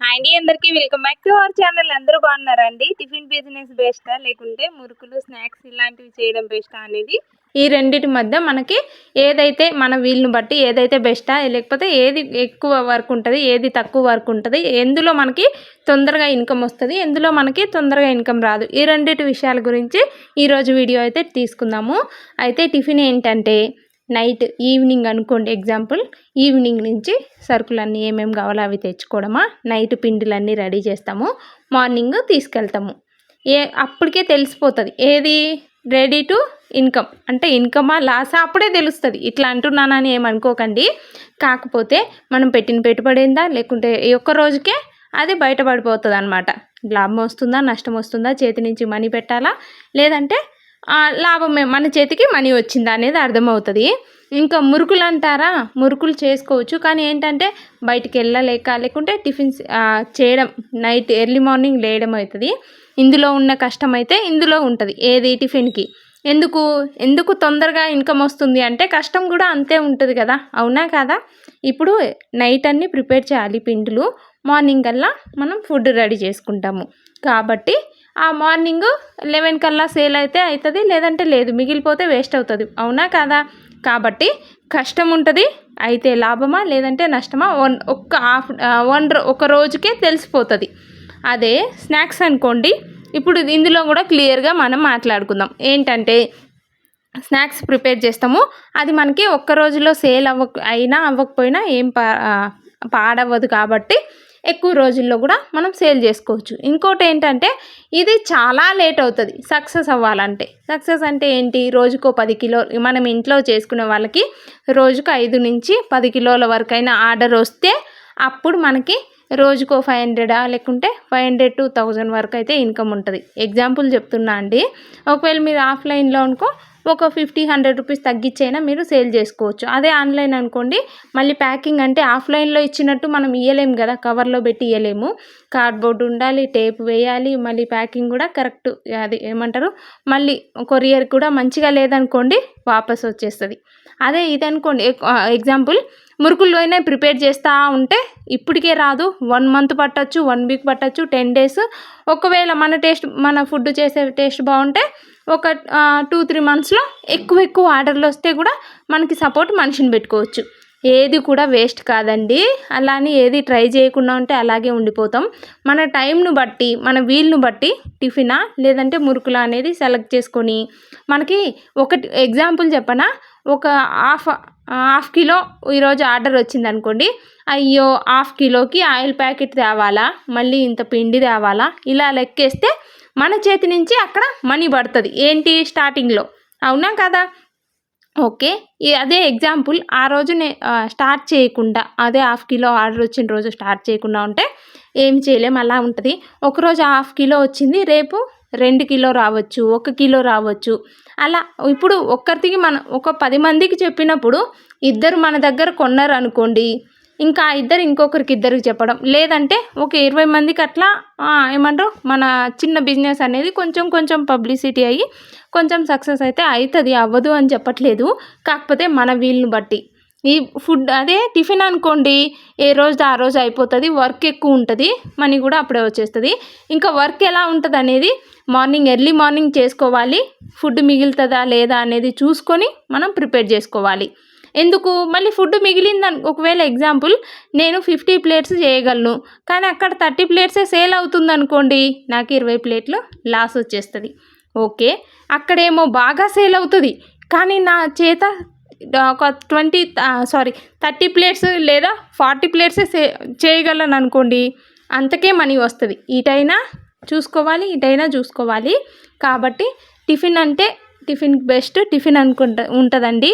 అండి అందరికీ welcome back to our channel. అందరూ బాగున్నారండి? టిఫిన్ బిజినెస్ బెస్టా? లేకుంటే మురుకులు స్నాక్స్ ఇలాంటివి చేయడం బెస్టా అనేది ఈ రెండిటి మధ్య మనకి ఏదైతే మన వీలుని బట్టి ఏదైతే బెస్టా లేకపోతే ఏది ఎక్కువ వర్క్ ఉంటుంది ఏది తక్కువ వర్క్ ఉంటుంది ఎందులో మనకి తొందరగా ఇన్కమ్ వస్తుంది ఎందులో మనకి తొందరగా ఇన్కమ్ రాదు. ఈ రెండిటి విషయాల గురించి ఈరోజు వీడియో అయితే తీసుకుందాము. అయితే టిఫిన్ ఏంటంటే నైట్ ఈవినింగ్ అనుకోండి ఎగ్జాంపుల్ ఈవినింగ్ నుంచి సరుకులన్నీ ఏమేమి కావాలో అవి తెచ్చుకోవడమా నైట్ పిండిలన్నీ రెడీ చేస్తాము మార్నింగ్ తీసుకెళ్తాము. ఏ అప్పటికే తెలిసిపోతుంది. ఏది? Ready to income. అంటే ఇన్కమా లాసా? అప్పుడే తెలుస్తుంది. ఇట్లా అంటున్నానని ఏమనుకోకండి కాకపోతే మనం పెట్టిన పెట్టుబడి ఏందా? లేకుంటే ఈ ఒక్క రోజుకే అది బయటపడిపోతుంది అనమాట లాభం వస్తుందా? నష్టం వస్తుందా? చేతి నుంచి మనీ పెట్టాలా? లేదంటే లాభమే మన చేతికి మనీ వచ్చిందా అనేది అర్థమవుతుంది. ఇంకా మురుకులు అంటారా? మురుకులు చేసుకోవచ్చు కానీ ఏంటంటే బయటికి వెళ్ళలేక లేకుంటే టిఫిన్స్ చేయడం నైట్ ఎర్లీ మార్నింగ్ లేయడం అవుతుంది. ఇందులో ఉన్న కష్టం అయితే ఇందులో ఉంటుంది ఏది టిఫిన్కి. ఎందుకు? ఎందుకు తొందరగా ఇన్కమ్ వస్తుంది అంటే కష్టం కూడా అంతే ఉంటుంది కదా అవునా కదా? ఇప్పుడు నైట్ అన్నీ ప్రిపేర్ చేయాలి పిండులు మార్నింగ్ కల్లా మనం ఫుడ్ రెడీ చేసుకుంటాము. కాబట్టి ఆ మార్నింగ్ లెవెన్ కల్లా సేల్ అయితే అవుతుంది లేదంటే లేదు. మిగిలిపోతే వేస్ట్ అవుతుంది. అవునా కాదా? కాబట్టి కష్టం ఉంటుంది అయితే లాభమా లేదంటే నష్టమా? వన్ ఒక్క హాఫ్ వన్ ఒక రోజుకే తెలిసిపోతుంది. అదే స్నాక్స్ అనుకోండి. ఇప్పుడు ఇందులో కూడా క్లియర్గా మనం మాట్లాడుకుందాం. ఏంటంటే స్నాక్స్ ప్రిపేర్ చేస్తాము. అది మనకి ఒక్క రోజులో సేల్ అవ్వ అయినా అవ్వకపోయినా ఏం పా పాడవ్వదు కాబట్టి ఎక్కువ రోజుల్లో కూడా మనం సేల్ చేసుకోవచ్చు. ఇంకోటి ఏంటంటే ఇది చాలా లేట్ అవుతుంది. సక్సెస్ అవ్వాలంటే. సక్సెస్ అంటే ఏంటి? రోజుకో పది కిలో మనం ఇంట్లో చేసుకునే వాళ్ళకి రోజుకు ఐదు నుంచి పది కిలోల వరకైనా ఆర్డర్ వస్తే అప్పుడు మనకి రోజుకో ఫైవ్ హండ్రెడా? లేకుంటే ఫైవ్ హండ్రెడ్ టు థౌజండ్ వరకు అయితే ఇన్కమ్ ఉంటుంది. ఎగ్జాంపుల్ చెప్తున్నా అండి. ఒకవేళ మీరు ఆఫ్లైన్లో అనుకో ఒక ఫిఫ్టీ హండ్రెడ్ రూపీస్ తగ్గించైనా మీరు సేల్ చేసుకోవచ్చు. అదే ఆన్లైన్ అనుకోండి మళ్ళీ ప్యాకింగ్ అంటే ఆఫ్లైన్లో ఇచ్చినట్టు మనం ఇవ్వలేము కదా కవర్లో పెట్టి ఇవ్వలేము కార్డ్బోర్డ్ ఉండాలి టేప్ వేయాలి మళ్ళీ ప్యాకింగ్ కూడా కరెక్ట్ అది ఏమంటారు మళ్ళీ కొరియర్ కూడా మంచిగా లేదనుకోండి వాపస్ వచ్చేస్తుంది. అదే ఇది అనుకోండి ఎగ్జాంపుల్ మురుకుల్లోనే ప్రిపేర్ చేస్తూ ఉంటే ఇప్పటికే రాదు. వన్ మంత్ పట్టచ్చు వన్ వీక్ పట్టచ్చు టెన్ డేస్. ఒకవేళ మన టేస్ట్ మన ఫుడ్ చేసే టేస్ట్ బాగుంటే ఒక టూ త్రీ మంత్స్లో ఎక్కువ ఎక్కువ ఆర్డర్లు వస్తే కూడా మనకి సపోర్ట్ మనిషిని పెట్టుకోవచ్చు. ఏది కూడా వేస్ట్ కాదండి. అలానే ఏది ట్రై చేయకుండా ఉంటే అలాగే ఉండిపోతాం. మన టైంను బట్టి మన వీల్ను బట్టి టిఫినా లేదంటే మురుకులా అనేది సెలెక్ట్ చేసుకొని మనకి ఒకటి ఎగ్జాంపుల్ చెప్పనా? ఒక హాఫ్ హాఫ్ కిలో ఈరోజు ఆర్డర్ వచ్చింది అనుకోండి అయ్యో హాఫ్ కిలోకి ఆయిల్ ప్యాకెట్ తేవాలా? మళ్ళీ ఇంత పిండి తేవాలా? ఇలా లెక్కేస్తే మన చేతి నుంచి అక్కడ మనీ పడుతుంది. ఏంటి స్టార్టింగ్లో అవునా కదా? ఓకే. అదే ఎగ్జాంపుల్ ఆ రోజు నే స్టార్ట్ చేయకుండా అదే హాఫ్ కిలో ఆర్డర్ వచ్చిన రోజు స్టార్ట్ చేయకుండా ఉంటే ఏం చేయలేం అలా ఉంటుంది. ఒకరోజు హాఫ్ కిలో వచ్చింది రేపు రెండు కిలో రావచ్చు ఒక కిలో రావచ్చు. అలా ఇప్పుడు ఒక్కరికి మనం ఒక పది మందికి చెప్పినప్పుడు ఇద్దరు మన దగ్గర కొన్నారు అనుకోండి ఇంకా ఇద్దరు ఇంకొకరికి ఇద్దరికి చెప్పడం. లేదంటే ఒక ఇరవై మందికి అట్లా ఏమంటారు మన చిన్న బిజినెస్ అనేది కొంచెం కొంచెం పబ్లిసిటీ అయ్యి కొంచెం సక్సెస్ అయితే అవుతుంది అవ్వదు అని చెప్పట్లేదు. కాకపోతే మన వీలుని బట్టి. ఈ ఫుడ్ అదే టిఫిన్ అనుకోండి ఏ రోజు ఆ రోజు అయిపోతుంది వర్క్ ఎక్కువ ఉంటుంది మనీ కూడా అప్పుడే వచ్చేస్తుంది. ఇంకా వర్క్ ఎలా ఉంటుంది అనేది మార్నింగ్ ఎర్లీ మార్నింగ్ చేసుకోవాలి ఫుడ్ మిగులుతుందా లేదా అనేది చూసుకొని మనం ప్రిపేర్ చేసుకోవాలి. ఎందుకు? మళ్ళీ ఫుడ్ మిగిలిందని ఒకవేళ ఎగ్జాంపుల్ నేను ఫిఫ్టీ ప్లేట్స్ చేయగలను కానీ అక్కడ థర్టీ ప్లేట్సే సేల్ అవుతుంది అనుకోండి నాకు ఇరవై ప్లేట్లు లాస్ వచ్చేస్తుంది. ఓకే అక్కడేమో బాగా సేల్ అవుతుంది కానీ నా చేత ఒక ట్వంటీ సారీ థర్టీ ప్లేట్స్ లేదా ఫార్టీ ప్లేట్సే సే చేయగలను అనుకోండి అంతకే మనీ వస్తుంది. ఇటైనా చూసుకోవాలి ఇటైనా చూసుకోవాలి. కాబట్టి టిఫిన్ అంటే టిఫిన్ బెస్ట్ టిఫిన్ అనుకుంటా ఉంటుందండి.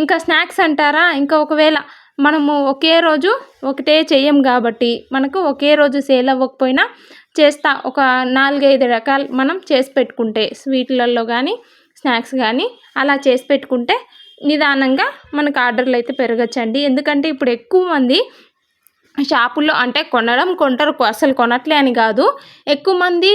ఇంకా స్నాక్స్ అంటారా? ఇంకా ఒకవేళ మనము ఒకే రోజు ఒకటే చేయం కాబట్టి మనకు ఒకే రోజు సేల్ అవ్వకపోయినా చేస్తా ఒక నాలుగైదు రకాలు మనం చేసి పెట్టుకుంటే స్వీట్లలో కానీ స్నాక్స్ కానీ అలా చేసి పెట్టుకుంటే నిదానంగా మనకు ఆర్డర్లు అయితే పెరగచ్చండి. ఎందుకంటే ఇప్పుడు ఎక్కువ మంది షాపుల్లో అంటే కొనడం కొంటారు అసలు కొనట్లే అని కాదు. ఎక్కువ మంది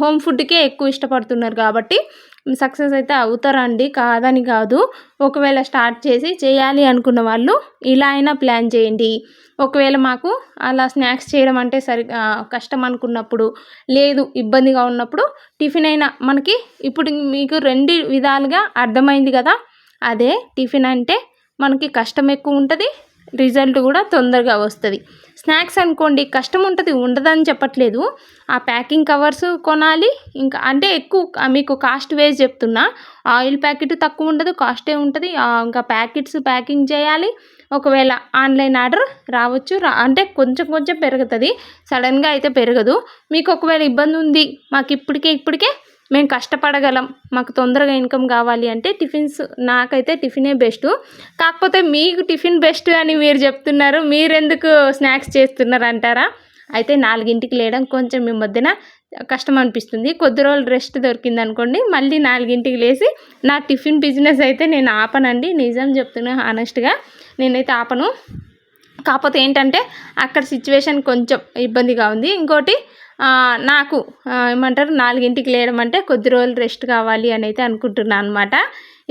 హోమ్ ఫుడ్కే ఎక్కువ ఇష్టపడుతున్నారు కాబట్టి సక్సెస్ అయితే అవుతారండి కాదని కాదు. ఒకవేళ స్టార్ట్ చేసి చేయాలి అనుకున్న వాళ్ళు ఇలా అయినా ప్లాన్ చేయండి. ఒకవేళ మాకు అలా స్నాక్స్ చేయడం అంటే సరి కష్టం అనుకున్నప్పుడు లేదు ఇబ్బందిగా ఉన్నప్పుడు టిఫిన్ అయినా మనకి ఇప్పుడు మీకు రెండు విధాలుగా అర్థమైంది కదా. అదే టిఫిన్ అంటే మనకి కష్టం ఎక్కువ ఉంటుంది రిజల్ట్ కూడా తొందరగా వస్తుంది. స్నాక్స్ అనుకోండి కష్టం ఉంటుంది ఉండదని చెప్పట్లేదు. ఆ ప్యాకింగ్ కవర్స్ కొనాలి ఇంకా అంటే ఎక్కువ మీకు కాస్ట్ వేసి చెప్తున్నా. ఆయిల్ ప్యాకెట్ తక్కువ ఉండదు కాస్టే ఉంటుంది. ఇంకా ప్యాకెట్స్ ప్యాకింగ్ చేయాలి. ఒకవేళ ఆన్లైన్ ఆర్డర్ రావచ్చు రా అంటే కొంచెం కొంచెం పెరుగుతుంది. సడన్గా అయితే పెరగదు. మీకు ఒకవేళ ఇబ్బంది ఉంది మాకు ఇప్పటికే ఇప్పటికే మేము కష్టపడగలం మాకు తొందరగా ఇన్కమ్ కావాలి అంటే టిఫిన్స్ నాకైతే టిఫినే బెస్ట్. కాకపోతే మీకు టిఫిన్ బెస్ట్ అని మీరు చెప్తున్నారు మీరెందుకు స్నాక్స్ చేస్తున్నారు అంటారా అయితే నాలుగింటికి లేయడం కొంచెం మీ మధ్యన కష్టం అనిపిస్తుంది. కొద్ది రోజులు రెస్ట్ దొరికింది అనుకోండి మళ్ళీ నాలుగింటికి లేచి నా టిఫిన్ బిజినెస్ అయితే నేను ఆపనండి. నిజం చెప్తున్నా హానెస్ట్గా నేనైతే ఆపను. కాకపోతే ఏంటంటే అక్కడ సిచ్యువేషన్ కొంచెం ఇబ్బందిగా ఉంది. ఇంకోటి నాకు ఏమంటారు నాలుగింటికి లేయడం అంటే కొద్ది రోజులు రెస్ట్ కావాలి అని అయితే అనుకుంటున్నాను అనమాట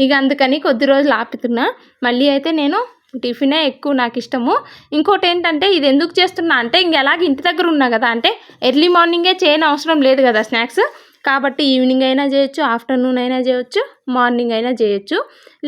ఇక అందుకని కొద్ది రోజులు ఆపుతున్నా. మళ్ళీ అయితే నేను టిఫినే ఎక్కువ నాకు ఇష్టము. ఇంకోటి ఏంటంటే ఇది ఎందుకు చేస్తున్నా అంటే ఇంక ఎలాగ ఇంటి దగ్గర ఉన్నా కదా అంటే ఎర్లీ మార్నింగే చేయని అవసరం లేదు కదా స్నాక్స్. కాబట్టి ఈవినింగ్ అయినా చేయొచ్చు ఆఫ్టర్నూన్ అయినా చేయొచ్చు మార్నింగ్ అయినా చేయొచ్చు.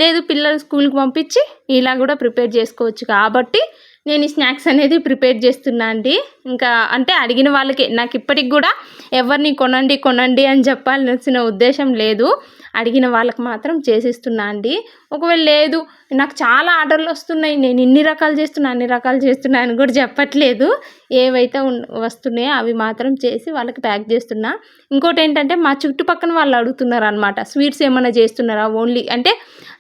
లేదు పిల్లలు స్కూల్కి పంపించి ఇలా కూడా ప్రిపేర్ చేసుకోవచ్చు కాబట్టి నేను ఈ స్నాక్స్ అనేది ప్రిపేర్ చేస్తున్నా అండి. ఇంకా అంటే అడిగిన వాళ్ళకి నాకు ఇప్పటికి కూడా ఎవరిని కొనండి కొనండి అని చెప్పాల్సిన ఉద్దేశం లేదు. అడిగిన వాళ్ళకి మాత్రం చేసిస్తున్నా అండి. ఒకవేళ లేదు నాకు చాలా ఆర్డర్లు వస్తున్నాయి నేను ఇన్ని రకాలు చేస్తున్నా అన్ని రకాలు చేస్తున్నా అని కూడా చెప్పట్లేదు. ఏవైతే వస్తున్నాయో అవి మాత్రం చేసి వాళ్ళకి ప్యాక్ చేస్తున్నా. ఇంకోటి ఏంటంటే మా చుట్టుపక్కన వాళ్ళు అడుగుతున్నారు అనమాట స్వీట్స్ ఏమైనా చేస్తున్నారా ఓన్లీ? అంటే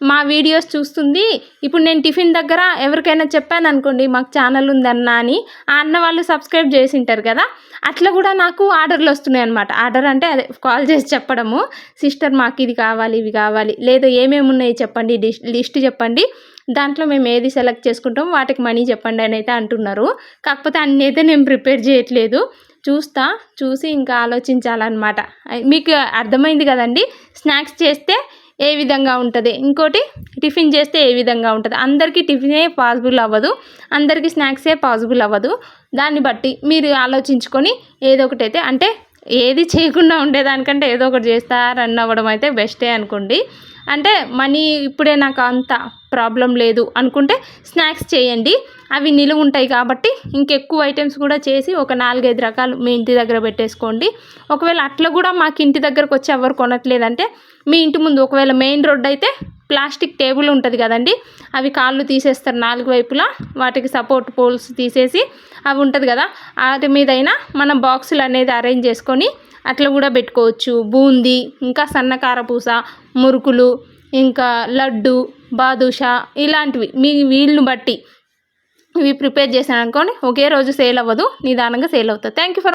మా వీడియోస్ చూస్తుంది. ఇప్పుడు నేను టిఫిన్ దగ్గర ఎవరికైనా చెప్పాను అనుకోండి మాకు ఛానల్ ఉందన్న అని ఆ అన్న వాళ్ళు సబ్స్క్రైబ్ చేసి ఉంటారు కదా అట్లా కూడా నాకు ఆర్డర్లు వస్తున్నాయి అనమాట ఆర్డర్ అంటే అదే కాల్ చేసి చెప్పడము. సిస్టర్ మాకు ఇది కావాలి ఇవి కావాలి లేదా ఏమేమి ఉన్నాయి చెప్పండి లిస్ట్ చెప్పండి. దాంట్లో మేము ఏది సెలెక్ట్ చేసుకుంటాం వాటికి మనీ చెప్పండి అని అయితే అంటున్నారు. కాకపోతే అన్నీ అయితే నేను ప్రిపేర్ చేయట్లేదు. చూస్తా చూసి ఇంకా ఆలోచించాలన్నమాట. మీకు అర్థమైంది కదండి? స్నాక్స్ చేస్తే ఏ విధంగా ఉంటుంది? ఇంకోటి టిఫిన్ చేస్తే ఏ విధంగా ఉంటుంది? అందరికీ టిఫినే పాసిబుల్ అవ్వదు. అందరికీ స్నాక్సే పాసిబుల్ అవ్వదు. దాన్ని బట్టి మీరు ఆలోచించుకొని ఏదో ఒకటి అయితే అంటే ఏది చేయకుండా ఉండేదానికంటే ఏదో ఒకటి చేస్తా రన్ అవ్వడం అయితే బెస్టే అనుకోండి. అంటే మనీ ఇప్పుడే నాకు అంత ప్రాబ్లం లేదు అనుకుంటే స్నాక్స్ చేయండి. అవి నిలువ ఉంటాయి కాబట్టి ఇంకెక్కువ ఐటమ్స్ కూడా చేసి ఒక నాలుగైదు రకాలు మీ ఇంటి దగ్గర పెట్టేసుకోండి. ఒకవేళ అట్లా కూడా మాకు ఇంటి దగ్గరకు వచ్చి ఎవరు కొనట్లేదంటే మీ ఇంటి ముందు ఒకవేళ మెయిన్ రోడ్ అయితే ప్లాస్టిక్ టేబుల్ ఉంటుంది కదండి. అవి కాళ్ళు తీసేస్తారు నాలుగు వైపులా. వాటికి సపోర్ట్ పోల్స్ తీసేసి అవి ఉంటుంది కదా. వాటి మీదైనా మనం బాక్సులు అనేది అరేంజ్ చేసుకొని అట్లా కూడా పెట్టుకోవచ్చు. బూందీ ఇంకా సన్నకార పూస మురుకులు ఇంకా లడ్డు బాదుషా ఇలాంటివి. మీ వీళ్ళని బట్టి ఇవి ప్రిపేర్ చేశాను అనుకోండి ఒకే రోజు సేల్ అవ్వదు నిదానంగా సేల్ అవుతుంది. Thank you for